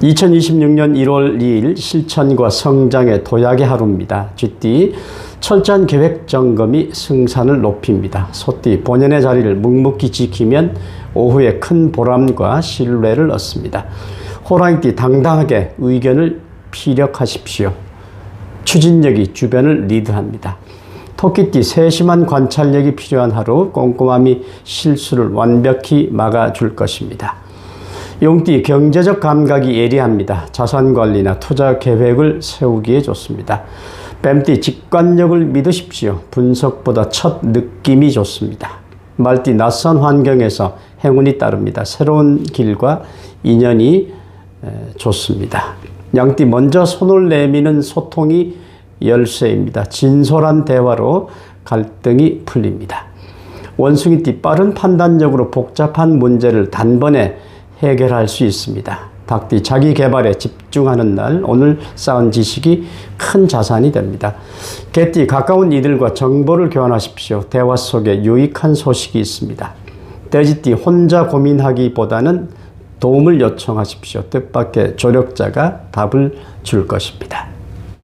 2026년 1월 2일 실천과 성장의 도약의 하루입니다. 쥐띠 철저한 계획 점검이 승산을 높입니다. 소띠 본연의 자리를 묵묵히 지키면 오후에 큰 보람과 신뢰를 얻습니다. 호랑이띠 당당하게 의견을 피력하십시오. 추진력이 주변을 리드합니다. 토끼띠 세심한 관찰력이 필요한 하루 꼼꼼함이 실수를 완벽히 막아줄 것입니다. 용띠 경제적 감각이 예리합니다. 자산 관리나 투자 계획을 세우기에 좋습니다. 뱀띠 직관력을 믿으십시오. 분석보다 첫 느낌이 좋습니다. 말띠 낯선 환경에서 행운이 따릅니다. 새로운 길과 인연이 에, 좋습니다. 양띠 먼저 손을 내미는 소통이 열쇠입니다. 진솔한 대화로 갈등이 풀립니다. 원숭이띠 빠른 판단력으로 복잡한 문제를 단번에 해결할 수 있습니다. 닭띠 자기 개발에 집중하는 날 오늘 쌓은 지식이 큰 자산이 됩니다. 개띠 가까운 이들과 정보를 교환하십시오. 대화 속에 유익한 소식이 있습니다. 돼지띠 혼자 고민하기보다는 도움을 요청하십시오. 뜻밖의 조력자가 답을 줄 것입니다.